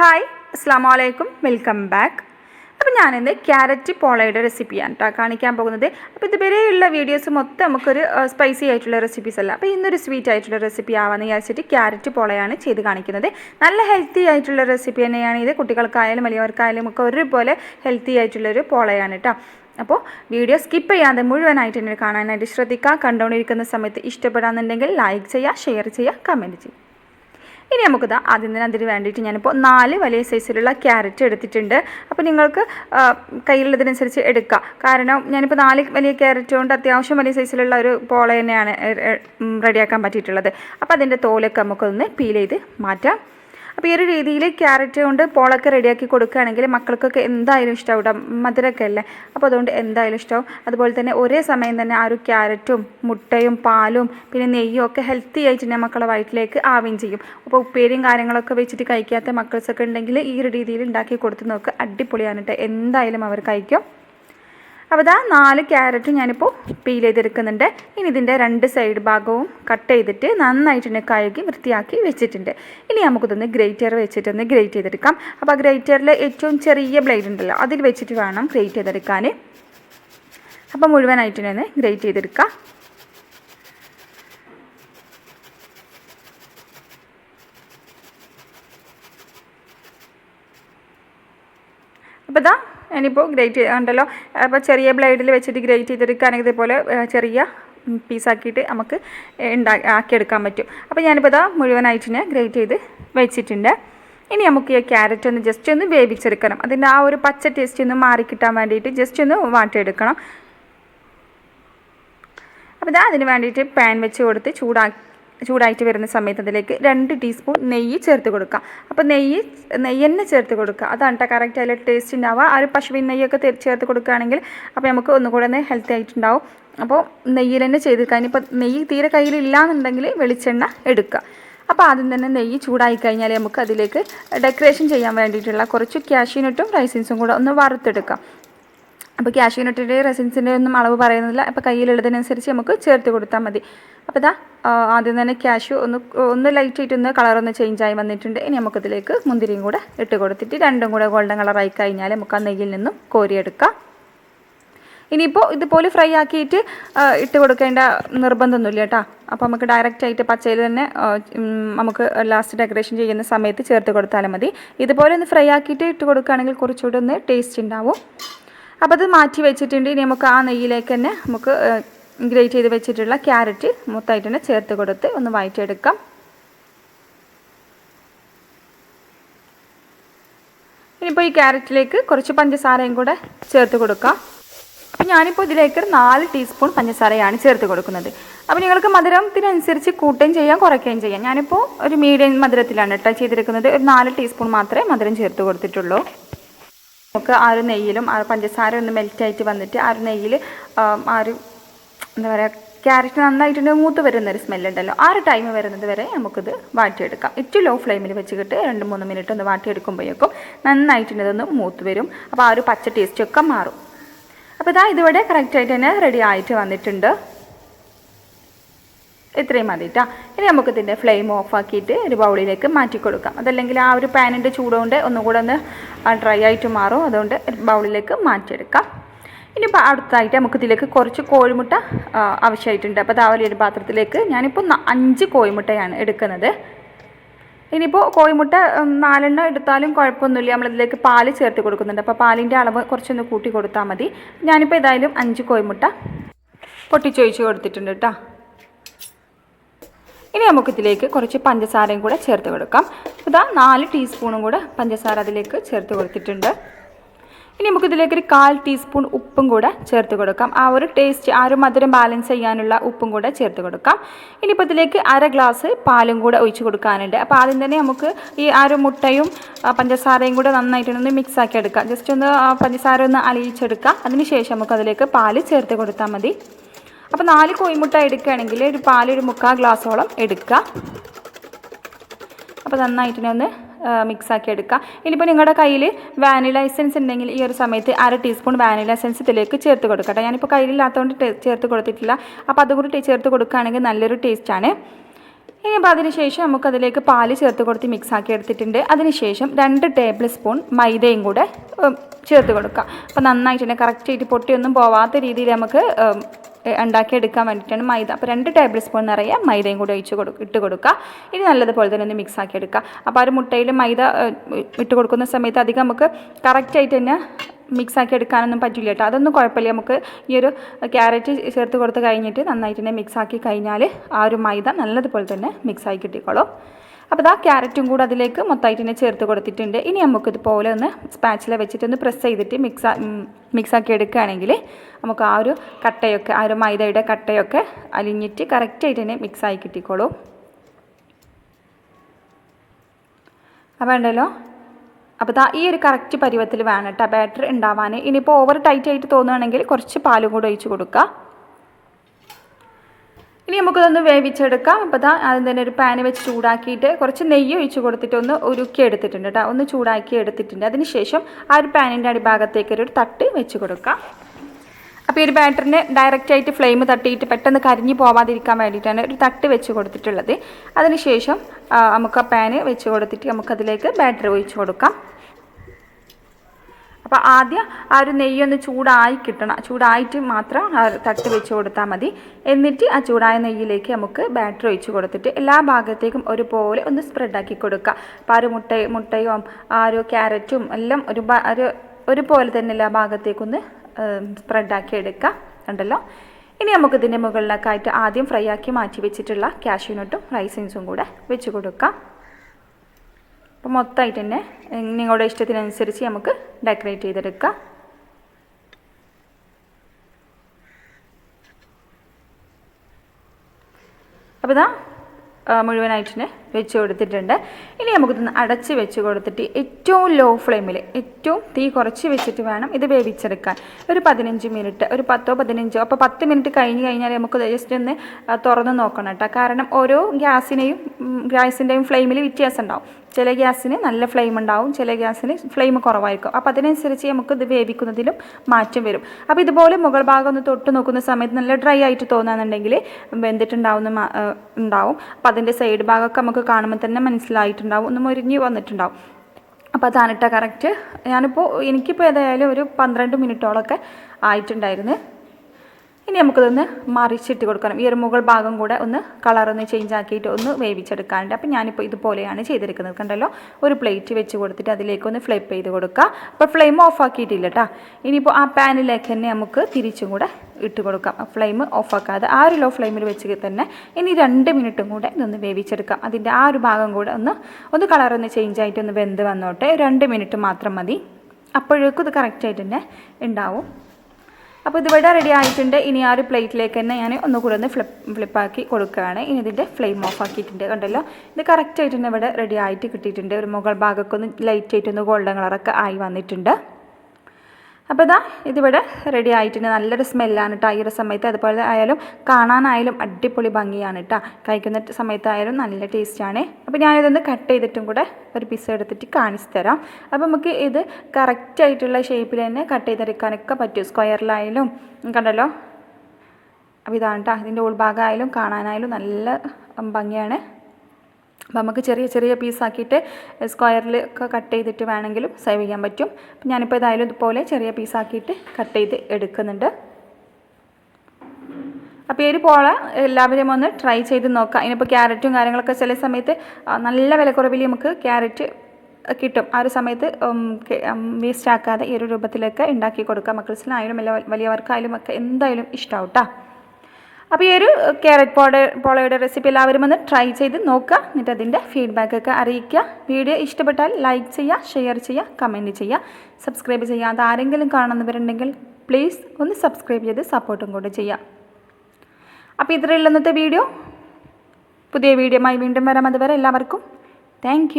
Hi അസ്സാം വലൈക്കും welcome back. അപ്പോൾ ഞാനിന്ന് ക്യാരറ്റ് പോളയുടെ റെസിപ്പിയാണ് കേട്ടോ കാണിക്കാൻ പോകുന്നത്. അപ്പോൾ ഇതുവരെയുള്ള വീഡിയോസ് മൊത്തം നമുക്കൊരു സ്പൈസി ആയിട്ടുള്ള റെസിപ്പീസ് അല്ല. അപ്പോൾ ഇന്നൊരു സ്വീറ്റ് ആയിട്ടുള്ള റെസിപ്പി ആവാമെന്ന് വിചാരിച്ചിട്ട് ക്യാരറ്റ് പോളയാണ് ചെയ്ത് കാണിക്കുന്നത്. നല്ല ഹെൽത്തി ആയിട്ടുള്ള റെസിപ്പി തന്നെയാണ് ഇത്. കുട്ടികൾക്കായാലും വലിയവർക്കായാലും ഒക്കെ ഒരുപോലെ ഹെൽത്തി ആയിട്ടുള്ളൊരു പോളയാണ് കേട്ടോ അപ്പോൾ വീഡിയോ സ്കിപ്പ് ചെയ്യാതെ മുഴുവനായിട്ട് തന്നെ കാണാനായിട്ട് ശ്രദ്ധിക്കുക. കണ്ടുകൊണ്ടിരിക്കുന്ന സമയത്ത് ഇഷ്ടപ്പെടാന്നുണ്ടെങ്കിൽ ലൈക്ക് ചെയ്യുക ഷെയർ ചെയ്യുക കമന്റ് ചെയ്യുക. ഇനി നമുക്കിതാ ആദ്യം തന്നെ അതിന് വേണ്ടിയിട്ട് ഞാനിപ്പോൾ നാല് വലിയ സൈസിലുള്ള ക്യാരറ്റ് എടുത്തിട്ടുണ്ട്. അപ്പോൾ നിങ്ങൾക്ക് കയ്യിലുള്ളതിനനുസരിച്ച് എടുക്കാം. കാരണം ഞാനിപ്പോൾ നാല് വലിയ ക്യാരറ്റ് കൊണ്ട് അത്യാവശ്യം വലിയ സൈസിലുള്ള ഒരു പോള തന്നെയാണ് റെഡിയാക്കാൻ പറ്റിയിട്ടുള്ളത്. അപ്പോൾ അതിന്റെ തോലൊക്കെ നമുക്കൊന്ന് പീൽ ചെയ്ത് മാറ്റാം. അപ്പോൾ ഈ ഒരു രീതിയിൽ ക്യാരറ്റ് കൊണ്ട് പോളൊക്കെ റെഡിയാക്കി കൊടുക്കുകയാണെങ്കിൽ മക്കൾക്കൊക്കെ എന്തായാലും ഇഷ്ടമാവും കേട്ടോ മധുരമൊക്കെ അല്ലേ? അപ്പോൾ അതുകൊണ്ട് എന്തായാലും ഇഷ്ടമാവും അതുപോലെ തന്നെ ഒരേ സമയം തന്നെ ആ ഒരു ക്യാരറ്റും മുട്ടയും പാലും പിന്നെ നെയ്യും ഒക്കെ ഹെൽത്തി ആയിട്ട് തന്നെ മക്കളെ വയറ്റിലേക്ക് ആവുകയും ചെയ്യും. അപ്പോൾ ഉപ്പേരിയും കാര്യങ്ങളൊക്കെ വെച്ചിട്ട് കഴിക്കാത്ത മക്കൾസൊക്കെ ഉണ്ടെങ്കിൽ ഈ ഒരു രീതിയിൽ ഉണ്ടാക്കി കൊടുത്ത് നോക്ക്. അടിപൊളിയാണ് കേട്ടോ എന്തായാലും അവർ കഴിക്കും. അപ്പോൾ ഇതാ നാല് ക്യാരറ്റ് ഞാനിപ്പോൾ പീൽ ചെയ്തെടുക്കുന്നുണ്ട്. ഇനി ഇതിന്റെ രണ്ട് സൈഡ് ഭാഗവും കട്ട് ചെയ്തിട്ട് നന്നായിട്ട് തന്നെ കഴുകി വൃത്തിയാക്കി വെച്ചിട്ടുണ്ട്. ഇനി നമുക്കിതൊന്ന് ഗ്രേറ്റർ വെച്ചിട്ടൊന്ന് ഗ്രേറ്റ് ചെയ്തെടുക്കാം. അപ്പോൾ ആ ഗ്രേറ്ററിൽ ഏറ്റവും ചെറിയ ബ്ലേഡ് ഉണ്ടല്ലോ അതിൽ വെച്ചിട്ട് വേണം ഗ്രേറ്റ് ചെയ്തെടുക്കാൻ. അപ്പോൾ മുഴുവനായിട്ട് തന്നെ ഗ്രേറ്റ് ചെയ്തെടുക്കാം. അപ്പോൾ ഇതാ ഞാനിപ്പോൾ ഗ്രേറ്റ് ചെയ്യണ്ടല്ലോ അപ്പോൾ ചെറിയ ബ്ലൈഡിൽ വെച്ചിട്ട് ഗ്രേറ്റ് ചെയ്തെടുക്കുകയാണെങ്കിൽ ഇതേപോലെ ചെറിയ പീസാക്കിയിട്ട് നമുക്ക് ഉണ്ടാ ആക്കിയെടുക്കാൻ പറ്റും. അപ്പോൾ ഞാനിപ്പോൾ ഇതാ മുഴുവനായിട്ട് ഗ്രേറ്റ് ചെയ്ത് വെച്ചിട്ടുണ്ട്. ഇനി നമുക്ക് ഈ ക്യാരറ്റ് ഒന്ന് ജസ്റ്റ് ഒന്ന് വേവിച്ചെടുക്കണം. അതിന്റെ ആ ഒരു പച്ച ടേസ്റ്റ് ഒന്ന് മാറിക്കിട്ടാൻ വേണ്ടിയിട്ട് ജസ്റ്റ് ഒന്ന് വാട്ടിയെടുക്കണം. അപ്പോൾ ഇതാ അതിന് വേണ്ടിയിട്ട് പാൻ വെച്ച് കൊടുത്ത് ചൂടാക്കി ചൂടായിട്ട് വരുന്ന സമയത്ത് അതിലേക്ക് രണ്ട് ടീസ്പൂൺ നെയ്യ് ചേർത്ത് കൊടുക്കുക. അപ്പോൾ നെയ്യ് നെയ്യ് തന്നെ ചേർത്ത് കൊടുക്കുക. അതാണ് കേട്ടോ കറക്റ്റ് അതിൽ ടേസ്റ്റ് ഉണ്ടാവുക. ആ ഒരു പശുവിൻ നെയ്യൊക്കെ ചേർത്ത് കൊടുക്കുകയാണെങ്കിൽ അപ്പോൾ നമുക്ക് ഒന്നുകൂടെ ഒന്ന് ഹെൽത്തി ആയിട്ടുണ്ടാവും. അപ്പോൾ നെയ്യിൽ തന്നെ ചെയ്തെടുക്കുക ഇനിയിപ്പോൾ നെയ്യ് തീരെ കയ്യിലില്ല എന്നുണ്ടെങ്കിൽ വെളിച്ചെണ്ണ എടുക്കുക. അപ്പോൾ ആദ്യം തന്നെ നെയ്യ് ചൂടായി കഴിഞ്ഞാൽ നമുക്ക് അതിലേക്ക് ഡെക്കറേഷൻ ചെയ്യാൻ വേണ്ടിയിട്ടുള്ള കുറച്ച് ക്യാഷ്യൂനട്ടും റൈസിൻസും കൂടെ ഒന്ന് വറുത്തെടുക്കാം. അപ്പോൾ ക്യാഷ്യൂനട്ടിന്റെ റെസിൻസിന്റെ ഒന്നും അളവ് പറയുന്നില്ല. അപ്പോൾ കയ്യിലുള്ളതിനനുസരിച്ച് നമുക്ക് ചേർത്ത് കൊടുത്താൽ മതി. അപ്പോൾ ഇതാ ആദ്യം തന്നെ ക്യാഷ് ഒന്ന് ഒന്ന് ലൈറ്റ് ആയിട്ടൊന്ന് കളറൊന്ന് ചേഞ്ച് ആയി വന്നിട്ടുണ്ട്. ഇനി നമുക്കിതിലേക്ക് മുന്തിരിയും കൂടെ ഇട്ട് കൊടുത്തിട്ട് രണ്ടും കൂടെ ഗോൾഡൻ കളറായി കഴിഞ്ഞാൽ നമുക്ക് ആ നെയ്യിൽ നിന്നും കോരിയെടുക്കാം. ഇനിയിപ്പോൾ ഇതുപോലെ ഫ്രൈ ആക്കിയിട്ട് ഇട്ട് കൊടുക്കേണ്ട നിർബന്ധമൊന്നുമില്ല കേട്ടോ. അപ്പോൾ നമുക്ക് ഡയറക്റ്റ് ആയിട്ട് പച്ചയിൽ തന്നെ നമുക്ക് ലാസ്റ്റ് ഡെക്കറേഷൻ ചെയ്യുന്ന സമയത്ത് ചേർത്ത് കൊടുത്താലും മതി. ഇതുപോലെ ഒന്ന് ഫ്രൈ ആക്കിയിട്ട് ഇട്ട് കൊടുക്കുകയാണെങ്കിൽ കുറച്ചുകൂടി ഒന്ന് ടേസ്റ്റ് ഉണ്ടാവും. അപ്പോൾ അത് മാറ്റി വെച്ചിട്ടുണ്ട്. ഇനി നമുക്ക് ആ നെയ്യിലേക്ക് തന്നെ നമുക്ക് ഗ്രേറ്റ് ചെയ്ത് വെച്ചിട്ടുള്ള ക്യാരറ്റ് മൊത്തമായിട്ട് തന്നെ ചേർത്ത് കൊടുത്ത് ഒന്ന് വഴറ്റിയെടുക്കാം ഇനിയിപ്പോൾ ഈ ക്യാരറ്റിലേക്ക് കുറച്ച് പഞ്ചസാരയും കൂടെ ചേർത്ത് കൊടുക്കാം. അപ്പോൾ ഞാനിപ്പോൾ ഇതിലേക്ക് നാല് ടീസ്പൂൺ പഞ്ചസാരയാണ് ചേർത്ത് കൊടുക്കുന്നത്. അപ്പോൾ നിങ്ങൾക്ക് മധുരത്തിനനുസരിച്ച് കൂട്ടുകയും ചെയ്യാം കുറയ്ക്കുകയും ചെയ്യാം. ഞാനിപ്പോൾ ഒരു മീഡിയം മധുരത്തിലാണ് കേട്ടോ ചെയ്തിരിക്കുന്നത്. ഒരു നാല് ടീസ്പൂൺ മാത്രമേ മധുരം ചേർത്ത് കൊടുത്തിട്ടുള്ളൂ. നമുക്ക് ആ ഒരു നെയ്യിലും ആ പഞ്ചസാര ഒന്ന് മെൽറ്റായിട്ട് വന്നിട്ട് ആ ഒരു നെയ്യിൽ ആ ഒരു എന്താ പറയുക ക്യാരറ്റ് നന്നായിട്ടുണ്ട് മൂത്ത് വരുന്നൊരു സ്മെല്ലുണ്ടല്ലോ ആ ഒരു ടൈം വരുന്നത് വരെ നമുക്കിത് വാട്ടിയെടുക്കാം. ഏറ്റവും ലോ ഫ്ലെയിമിൽ വെച്ചിട്ട് രണ്ട് മൂന്ന് മിനിറ്റ് ഒന്ന് വാട്ടിയെടുക്കുമ്പോഴേക്കും നന്നായിട്ടുണ്ട് ഇതൊന്ന് മൂത്ത് വരും. അപ്പോൾ ആ ഒരു പച്ച ടേസ്റ്റൊക്കെ മാറും. അപ്പോൾ ഇതാ ഇതിവിടെ കറക്റ്റായിട്ട് തന്നെ റെഡി ആയിട്ട് വന്നിട്ടുണ്ട്. ഇത്രയും മതി കേട്ടോ ഇനി നമുക്ക് ഇതിന്റെ ഫ്ലെയിം ഓഫാക്കിയിട്ട് ഒരു ബൗളിലേക്ക് മാറ്റി കൊടുക്കാം അതല്ലെങ്കിൽ ആ ഒരു പാനിന്റെ ചൂടുകൊണ്ട് ഒന്നുകൂടെ ഒന്ന് ഡ്രൈ ആയിട്ട് മാറും. അതുകൊണ്ട് ബൗളിലേക്ക് മാറ്റിയെടുക്കാം. ഇനിയിപ്പോൾ അടുത്തായിട്ട് നമുക്ക് ഇതിലേക്ക് കുറച്ച് കോഴിമുട്ട ആവശ്യമായിട്ടുണ്ട്. അപ്പോൾ അതാവലി ഒരു പാത്രത്തിലേക്ക് ഞാനിപ്പോൾ അഞ്ച് കോഴിമുട്ടയാണ് എടുക്കുന്നത്. ഇനിയിപ്പോൾ കോഴിമുട്ട നാലെണ്ണം എടുത്താലും കുഴപ്പമൊന്നുമില്ല. നമ്മളിതിലേക്ക് പാൽ ചേർത്ത് കൊടുക്കുന്നുണ്ട്. അപ്പോൾ പാലിന്റെ അളവ് കുറച്ചൊന്ന് കൂട്ടി കൊടുത്താൽ മതി. ഞാനിപ്പോൾ ഏതായാലും അഞ്ച് കോഴിമുട്ട പൊട്ടിച്ചൊഴിച്ച് കൊടുത്തിട്ടുണ്ട് കേട്ടോ ഇനി നമുക്ക് ഇതിലേക്ക് കുറച്ച് പഞ്ചസാരയും കൂടെ ചേർത്ത് കൊടുക്കാം. ഇതാ നാല് ടീസ്പൂണും കൂടെ പഞ്ചസാര അതിലേക്ക് ചേർത്ത് കൊടുത്തിട്ടുണ്ട്. ഇനി നമുക്ക് നമുക്കിതിലേക്ക് ഒരു കാൽ ടീസ്പൂൺ ഉപ്പും കൂടെ ചേർത്ത് കൊടുക്കാം. ആ ഒരു ടേസ്റ്റ് ആ ഒരു മധുരം ബാലൻസ് ചെയ്യാനുള്ള ഉപ്പും കൂടെ ചേർത്ത് കൊടുക്കാം. ഇനിയിപ്പോൾ ഇതിലേക്ക് അര ഗ്ലാസ് പാലും കൂടെ ഒഴിച്ച് കൊടുക്കാനുണ്ട്. അപ്പോൾ ആദ്യം തന്നെ നമുക്ക് ഈ ആ ഒരു മുട്ടയും പഞ്ചസാരയും കൂടെ നന്നായിട്ടൊന്ന് മിക്സ് ആക്കി എടുക്കാം. ജസ്റ്റ് ഒന്ന് പഞ്ചസാര ഒന്ന് അലിയിച്ചെടുക്കാം. അതിനുശേഷം നമുക്ക് അതിലേക്ക് പാൽ ചേർത്ത് കൊടുത്താൽ മതി. അപ്പോൾ നാല് കോയിമുട്ട എടുക്കുകയാണെങ്കിൽ ഒരു പാലൊരു മുക്കാൽ ഗ്ലാസോളം എടുക്കുക. അപ്പോൾ നന്നായിട്ട് മിക്സാക്കി എടുക്കുക. ഇനിയിപ്പോൾ നിങ്ങളുടെ കയ്യിൽ വാനില എസൻസ് ഉണ്ടെങ്കിൽ ഈ ഒരു സമയത്ത് അര ടീസ്പൂൺ വാനില എസൻസ് ഇതിലേക്ക് ചേർത്ത് കൊടുക്കട്ടെ ഞാനിപ്പോൾ കയ്യിലില്ലാത്തതുകൊണ്ട് ചേർത്ത് കൊടുത്തിട്ടില്ല. അപ്പോൾ അതുകൂടി ചേർത്ത് കൊടുക്കുകയാണെങ്കിൽ നല്ലൊരു ടേസ്റ്റാണ് ഇനി അപ്പോൾ അതിനുശേഷം നമുക്കതിലേക്ക് പാൽ ചേർത്ത് കൊടുത്ത് മിക്സ് ആക്കി എടുത്തിട്ടുണ്ട്. അതിനുശേഷം രണ്ട് ടേബിൾ സ്പൂൺ മൈദയും കൂടെ ചേർത്ത് കൊടുക്കുക. അപ്പോൾ നന്നായിട്ട് തന്നെ കറക്റ്റായിട്ട് പൊട്ടിയൊന്നും പോവാത്ത രീതിയിൽ നമുക്ക് ഉണ്ടാക്കിയെടുക്കാൻ വേണ്ടിയിട്ടാണ് മൈദ. അപ്പോൾ രണ്ട് ടേബിൾ സ്പൂൺ നിറയെ മൈദയും കൂടി ഒഴിച്ച് കൊടു ഇട്ട് കൊടുക്കുക. ഇനി നല്ലതുപോലെ തന്നെ ഒന്ന് മിക്സ് ആക്കി എടുക്കുക. അപ്പോൾ ആ ഒരു മുട്ടയിൽ മൈദ ഇട്ട് കൊടുക്കുന്ന സമയത്ത് അധികം നമുക്ക് കറക്റ്റായിട്ട് തന്നെ മിക്സ് ആക്കി എടുക്കാനൊന്നും പറ്റില്ല കേട്ടോ. അതൊന്നും കുഴപ്പമില്ല. നമുക്ക് ഈ ഒരു ക്യാരറ്റ് ചേർത്ത് കൊടുത്ത് കഴിഞ്ഞിട്ട് നന്നായിട്ട് തന്നെ മിക്സ് ആക്കി കഴിഞ്ഞാൽ ആ ഒരു മൈദ നല്ലതുപോലെ തന്നെ മിക്സ് ആക്കി കിട്ടിക്കോളും. അപ്പോൾ ഇതാ ക്യാരറ്റും കൂടെ അതിലേക്ക് മൊത്തമായിട്ട് തന്നെ ചേർത്ത് കൊടുത്തിട്ടുണ്ട്. ഇനി നമുക്ക് ഇതുപോലെ ഒന്ന് സ്പാച്ചില വെച്ചിട്ട് ഒന്ന് പ്രസ് ചെയ്തിട്ട് മിക്സ് മിക്സ് ആക്കി എടുക്കുകയാണെങ്കിൽ നമുക്ക് ആ ഒരു കട്ടയൊക്കെ ആ ഒരു മൈദയുടെ കട്ടയൊക്കെ അലിഞ്ഞിട്ട് കറക്റ്റായിട്ട് തന്നെ മിക്സ് ആയി കിട്ടിക്കോളും. അപ്പോൾ ഉണ്ടല്ലോ അപ്പോൾ ദാ ഈ ഒരു കറക്റ്റ് പരുവത്തിൽ വേണം കേട്ടോ ബാറ്റർ ഉണ്ടാവാൻ. ഇനിയിപ്പോൾ ഓവർ ടൈറ്റ് ആയിട്ട് തോന്നുകയാണെങ്കിൽ കുറച്ച് പാലും കൂടെ ഒഴിച്ച് കൊടുക്കുക. ഇനി നമുക്കതൊന്ന് വേവിച്ചെടുക്കാം. അപ്പോൾ ദാ ആദ്യം തന്നെ ഒരു പാന് വെച്ച് ചൂടാക്കിയിട്ട് കുറച്ച് നെയ്യ് ഒഴിച്ച് കൊടുത്തിട്ട് ഒന്ന് ഉരുക്കി എടുത്തിട്ടുണ്ട് കേട്ടോ ഒന്ന് ചൂടാക്കി എടുത്തിട്ടുണ്ട്. അതിന് ശേഷം ആ ഒരു പാനിന്റെ അടിഭാഗത്തേക്കൊരു തട്ട് വെച്ച് കൊടുക്കാം. അപ്പോൾ ഈ ഒരു ബാറ്ററിന് ഡയറക്റ്റ് ആയിട്ട് ഫ്ലെയിം തട്ടിയിട്ട് പെട്ടെന്ന് കരിഞ്ഞു പോവാതിരിക്കാൻ വേണ്ടിയിട്ടാണ് ഒരു തട്ട് വെച്ച് കൊടുത്തിട്ടുള്ളത്. അതിനുശേഷം നമുക്ക് ആ പാന് വെച്ച് കൊടുത്തിട്ട് നമുക്കതിലേക്ക് ബാറ്ററി ഒഴിച്ച് കൊടുക്കാം. അപ്പോൾ ആദ്യം ആ ഒരു നെയ്യൊന്ന് ചൂടായി കിട്ടണം. ചൂടായിട്ട് മാത്രം തട്ട് വെച്ച് കൊടുത്താൽ മതി. എന്നിട്ട് ആ ചൂടായ നെയ്യിലേക്ക് നമുക്ക് ബാറ്റർ ഒഴിച്ച് കൊടുത്തിട്ട് എല്ലാ ഭാഗത്തേക്കും ഒരുപോലെ ഒന്ന് സ്പ്രെഡാക്കി കൊടുക്കുക. അപ്പോൾ ആ ഒരു മുട്ട മുട്ടയും ആ ഒരു ക്യാരറ്റും എല്ലാം ഒരു ഒരു ഒരുപോലെ തന്നെ എല്ലാ ഭാഗത്തേക്കൊന്ന് സ്പ്രെഡാക്കി എടുക്കുക. ഉണ്ടല്ലോ ഇനി നമുക്ക് ഇതിന്റെ മുകളിലേക്കായിട്ട് ആദ്യം ഫ്രൈ ആക്കി മാറ്റി വെച്ചിട്ടുള്ള കാഷ്യൂനട്ടും റൈസിൻസും കൂടെ വെച്ച് കൊടുക്കാം. അപ്പോൾ മൊത്തമായിട്ട് തന്നെ നിങ്ങളുടെ ഇഷ്ടത്തിനനുസരിച്ച് നമുക്ക് ഡെക്കറേറ്റ് ചെയ്തെടുക്കാം. അപ്പോൾ ഇതാ മുഴുവനായിട്ട് വെച്ച് കൊടുത്തിട്ടുണ്ട്. ഇനി നമുക്കിതൊന്ന് അടച്ച് വെച്ച് കൊടുത്തിട്ട് ഏറ്റവും ലോ ഫ്ലെയിമിൽ ഏറ്റവും തീ കുറച്ച് വെച്ചിട്ട് വേണം ഇത് വേവിച്ചെടുക്കാൻ. ഒരു പതിനഞ്ച് മിനിറ്റ് ഒരു പത്തോ പതിനഞ്ചോ അപ്പോൾ പത്ത് മിനിറ്റ് കഴിഞ്ഞ് കഴിഞ്ഞാൽ നമുക്ക് ജസ്റ്റ് ഒന്ന് തുറന്ന് നോക്കണം കേട്ടോ. കാരണം ഓരോ ഗ്യാസിനെയും ഗ്യാസിന്റെയും ഫ്ലെയിമിൽ വ്യത്യാസം ഉണ്ടാവും ചില ഗ്യാസിന് നല്ല ഫ്ലെയിം ഉണ്ടാവും ചില ഗ്യാസിന് ഫ്ലെയിം കുറവായിരിക്കും. അപ്പോൾ അതിനനുസരിച്ച് നമുക്ക് ഇത് വേവിക്കുന്നതിലും മാറ്റം വരും. അപ്പോൾ ഇതുപോലെ മുകൾ ഭാഗം ഒന്ന് തൊട്ട് നോക്കുന്ന സമയത്ത് നല്ല ഡ്രൈ ആയിട്ട് തോന്നുകയാണെന്നുണ്ടെങ്കിൽ വെന്തിട്ടുണ്ടാവുന്ന ഉണ്ടാവും. അപ്പോൾ അതിന്റെ സൈഡ് ഭാഗമൊക്കെ നമുക്ക് കാണുമ്പോൾ തന്നെ മനസ്സിലായിട്ടുണ്ടാവും. ഒന്ന് മുരിഞ്ഞ് വന്നിട്ടുണ്ടാവും. അപ്പോൾ അതാണ് കേട്ടോ കറക്റ്റ് ഞാനിപ്പോൾ എനിക്കിപ്പോൾ ഏതായാലും ഒരു പന്ത്രണ്ട് മിനിറ്റോളമൊക്കെ ആയിട്ടുണ്ടായിരുന്നു. ഇനി നമുക്കിതൊന്ന് മറിച്ചിട്ട് കൊടുക്കണം. ഈ ഒരു മുകൾ ഭാഗം കൂടെ ഒന്ന് കളറൊന്ന് ചേഞ്ച് ആക്കിയിട്ട് ഒന്ന് വേവിച്ചെടുക്കാനുണ്ട്. അപ്പോൾ ഞാനിപ്പോൾ ഇതുപോലെയാണ് ചെയ്തെടുക്കുന്നത്. കണ്ടല്ലോ? ഒരു പ്ലേറ്റ് വെച്ച് കൊടുത്തിട്ട് അതിലേക്ക് ഒന്ന് ഫ്ലിപ്പ് ചെയ്ത് കൊടുക്കുക അപ്പോൾ ഫ്ലെയിം ഓഫ് ആക്കിയിട്ടില്ല കേട്ടോ ഇനിയിപ്പോൾ ആ പാനിലേക്ക് തന്നെ നമുക്ക് തിരിച്ചും കൂടെ ഇട്ട് കൊടുക്കാം. ഫ്ലെയിം ഓഫ് ആക്കാതെ ആ ഒരു ലോ ഫ്ലെയിമിൽ വെച്ച് തന്നെ ഇനി രണ്ട് മിനിറ്റും കൂടെ ഇതൊന്ന് വേവിച്ചെടുക്കാം. അതിന്റെ ആ ഒരു ഭാഗം കൂടെ ഒന്ന് ഒന്ന് കളറൊന്ന് ചേഞ്ച് ആയിട്ട് ഒന്ന് വെന്ത് വന്നോട്ടെ. രണ്ട് മിനിറ്റ് മാത്രം മതി. അപ്പോഴേക്കും ഇത് കറക്റ്റായിട്ട് തന്നെ ഉണ്ടാവും. അപ്പോൾ ഇതിവിടെ റെഡി ആയിട്ടുണ്ട്. ഇനി ആ ഒരു പ്ലേറ്റിലേക്ക് തന്നെ ഞാൻ ഒന്നുകൂടെ ഒന്ന് ഫ്ലിപ്പ് ഫ്ലിപ്പാക്കി കൊടുക്കുകയാണ്. ഇനി ഇതിന്റെ ഫ്ലെയിം ഓഫ് ആക്കിയിട്ടുണ്ട്. കണ്ടല്ലോ? ഇത് കറക്റ്റായിട്ട് തന്നെ ഇവിടെ റെഡി ആയിട്ട് കിട്ടിയിട്ടുണ്ട്. ഒരു മുകൾ ഭാഗമൊക്കെ ഒന്ന് ലൈറ്റ് ആയിട്ടൊന്ന് ഗോൾഡൻ കളറൊക്കെ ആയി വന്നിട്ടുണ്ട്. അപ്പോൾ ഇതാ ഇതിവിടെ റെഡി ആയിട്ടുണ്ട്. നല്ലൊരു സ്മെല്ലാണ് കേട്ടോ ഈ ഒരു സമയത്ത് അതുപോലെ ആയാലും കാണാനായാലും അടിപൊളി ഭംഗിയാണ് കേട്ടോ കഴിക്കുന്ന സമയത്തായാലും നല്ല ടേസ്റ്റാണ് അപ്പോൾ ഞാനിതൊന്ന് കട്ട് ചെയ്തിട്ടും കൂടെ ഒരു പീസ് എടുത്തിട്ട് കാണിച്ചു തരാം. അപ്പോൾ നമുക്ക് ഇത് കറക്റ്റായിട്ടുള്ള ഷേപ്പിൽ തന്നെ കട്ട് ചെയ്തെടുക്കാനൊക്കെ പറ്റും. സ്ക്വയറിലായാലും കണ്ടല്ലോ? അപ്പോൾ ഇതാണ് കേട്ടോ ഇതിന്റെ ഉൾഭാഗമായാലും കാണാനായാലും നല്ല ഭംഗിയാണ്. അപ്പോൾ നമുക്ക് ചെറിയ ചെറിയ പീസാക്കിയിട്ട് സ്ക്വയറിൽ ഒക്കെ കട്ട് ചെയ്തിട്ട് വേണമെങ്കിലും സേവ് ചെയ്യാൻ പറ്റും. അപ്പം ഞാനിപ്പോൾ ഏതായാലും ഇതുപോലെ ചെറിയ പീസാക്കിയിട്ട് കട്ട് ചെയ്ത് എടുക്കുന്നുണ്ട്. അപ്പോൾ ഈ ഒരു പോള എല്ലാവരും ഒന്ന് ട്രൈ ചെയ്ത് നോക്കാം. ഇനിയിപ്പോൾ ക്യാരറ്റും കാര്യങ്ങളൊക്കെ ചില സമയത്ത് നല്ല വിലക്കുറവിൽ നമുക്ക് ക്യാരറ്റ് കിട്ടും. ആ ഒരു സമയത്ത് വേസ്റ്റ് ആക്കാതെ ഈ ഒരു രൂപത്തിലൊക്കെ ഉണ്ടാക്കി കൊടുക്കാം. മക്കൾസിനായാലും വലിയവർക്കായാലും ഒക്കെ എന്തായാലും ഇഷ്ടമാവും കേട്ടോ അപ്പോൾ ഈ ഒരു ക്യാരറ്റ് പോള പോളയുടെ റെസിപ്പി എല്ലാവരും ഒന്ന് ട്രൈ ചെയ്ത് നോക്കുക. എന്നിട്ട് അതിന്റെ ഫീഡ്ബാക്കൊക്കെ അറിയിക്കുക. വീഡിയോ ഇഷ്ടപ്പെട്ടാൽ ലൈക്ക് ചെയ്യുക ഷെയർ ചെയ്യുക കമന്റ് ചെയ്യുക. സബ്സ്ക്രൈബ് ചെയ്യുക ആരെങ്കിലും കാണുന്നവരുണ്ടെങ്കിൽ പ്ലീസ് ഒന്ന് സബ്സ്ക്രൈബ് ചെയ്ത് സപ്പോർട്ടും കൂടെ ചെയ്യുക. അപ്പോൾ ഇത്രയുള്ള ഇന്നത്തെ വീഡിയോ പുതിയ വീഡിയോമായി വീണ്ടും വരാം. അതുവരെ എല്ലാവർക്കും താങ്ക്